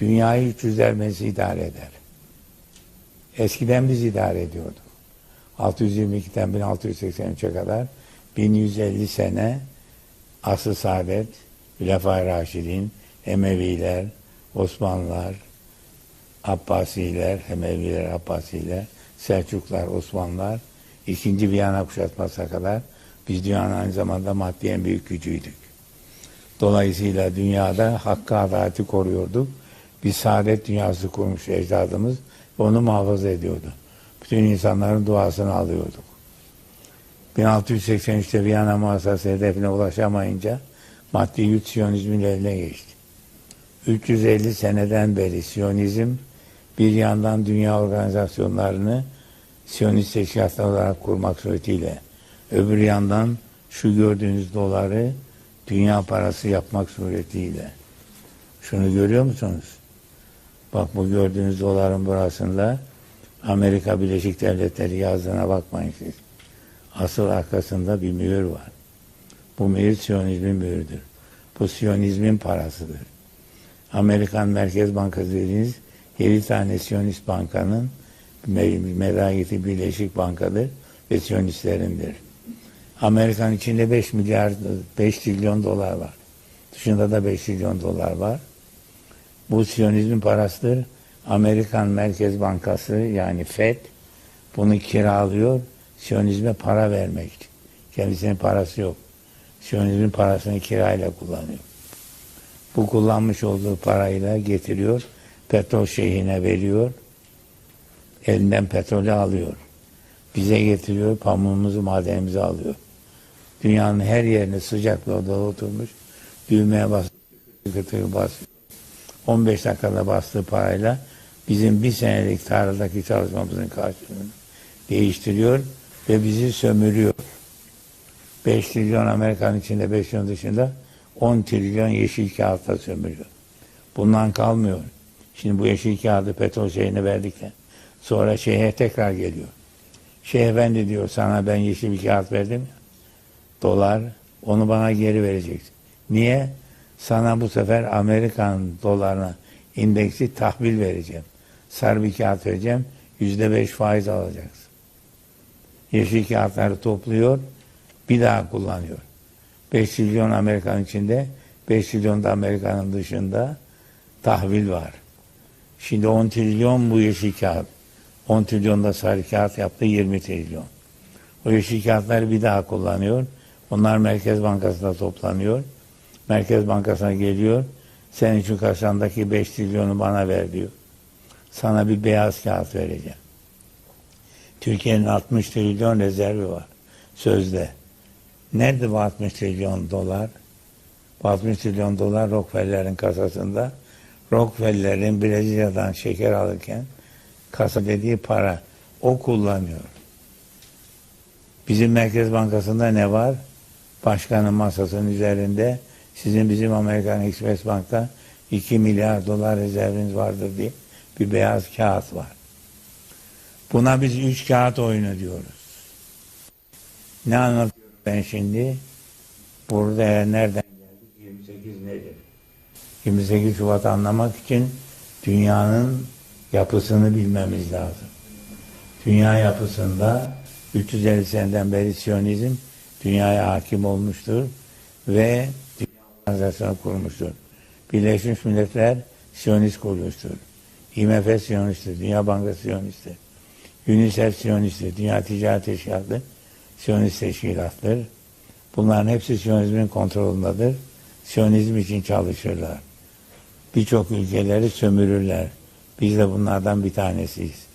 Dünyayı 300'ler Mesih idare eder. Eskiden biz idare ediyorduk. 622'den 1683'e kadar 1150 sene asıl saadet, Hülefai Raşidin, Emeviler, Osmanlılar, Abbasiler, Emeviler, Abbasiler, Selçuklar, Osmanlılar, ikinci Viyana kuşatmasına kadar biz dünyanın aynı zamanda maddi en büyük gücüydük. Dolayısıyla dünyada hakkı adaleti koruyorduk. Bir saadet dünyası kurmuş ecdadımız ve onu muhafaza ediyordu. Bütün insanların duasını alıyorduk. 1683'te Viyana muhasası hedefine ulaşamayınca maddi güç Siyonizmin eline geçti. 350 seneden beri Siyonizm bir yandan dünya organizasyonlarını Siyonist teşkilatlar olarak kurmak suretiyle öbür yandan şu gördüğünüz doları dünya parası yapmak suretiyle. Şunu görüyor musunuz? Bak bu gördüğünüz doların burasında Amerika Birleşik Devletleri yazdığına bakmayın siz. Asıl arkasında bir mühür var. Bu mühür Siyonizmin mühürdür. Bu Siyonizmin parasıdır. Amerikan Merkez Bankası dediğiniz 7 tane Siyonist bankanın me- merageti Birleşik Bankadır ve Siyonistlerindir. Amerikan içinde 5 milyar, 5 trilyon dolar var. Dışında da 5 trilyon dolar var. Bu Siyonizmin parasıdır. Amerikan Merkez Bankası yani FED bunu kiralıyor. Siyonizme para vermek. Kendisinin parası yok. Siyonizmin parasını kirayla kullanıyor. Bu kullanmış olduğu parayla getiriyor. Petrol şeyhine veriyor. Elinden petrolü alıyor. Bize getiriyor. Pamuğumuzu, madenimizi alıyor. Dünyanın her yerine sıcak bir odada oturmuş. Düğmeye basıyor. Tıkır basıyor. 15 dakikada bastığı parayla bizim bir senelik tarladaki çalışmamızın karşılığını değiştiriyor ve bizi sömürüyor. 5 trilyon Amerikan içinde 5 trilyon dışında 10 trilyon yeşil kağıtta sömürüyor. Bundan kalmıyor. Şimdi bu yeşil kağıdı petrol şeyine verdikten sonra şeye tekrar geliyor. Şeyh efendi diyor sana ben yeşil bir kağıt verdim. Dolar onu bana geri vereceksin. Niye? Sana bu sefer Amerikan dolarına indeksi tahvil vereceğim. Sarı bir kağıt vereceğim. Yüzde beş faiz alacaksın. Yeşil kağıtları topluyor. Bir daha kullanıyor. 5 trilyon Amerikan içinde 5 trilyon da Amerika'nın dışında tahvil var. Şimdi 10 trilyon bu yeşil kağıt. 10 trilyon da sarı kağıt yaptı 20 trilyon. O yeşil kağıtları bir daha kullanıyor. Onlar Merkez Bankası'nda toplanıyor. Merkez Bankası'na geliyor. Senin şu kasandaki 5 trilyonu bana ver diyor. Sana bir beyaz kağıt vereceğim. Türkiye'nin 60 trilyon rezervi var. Sözde. Nerede bu 60 trilyon dolar? Bu 60 trilyon dolar Rockefeller'in kasasında. Rockefeller'in Brezilya'dan şeker alırken kasa dediği para o kullanıyor. Bizim Merkez Bankası'nda ne var? Başkanın masasının üzerinde sizin bizim Amerikan Express Bank'ta 2 milyar dolar rezerviniz vardır diye bir beyaz kağıt var. Buna biz üç kağıt oyunu diyoruz. Ne anlatıyorum ben şimdi? Burada nereden geldik? 28 nedir? 28 Şubat anlamak için dünyanın yapısını bilmemiz lazım. Dünya yapısında 350 seneden beri Siyonizm dünyaya hakim olmuştur ve organizasyonu kurmuştur. Birleşmiş Milletler Siyonist kuruluştur. IMF Siyonisttir, Dünya Bankası Siyonisttir. UNICEF Siyonisttir, Dünya Ticaret Teşkilatı Siyonist Teşkilattır. Bunların hepsi Siyonizmin kontrolündedir. Siyonizm için çalışırlar. Birçok ülkeleri sömürürler. Biz de bunlardan bir tanesiyiz.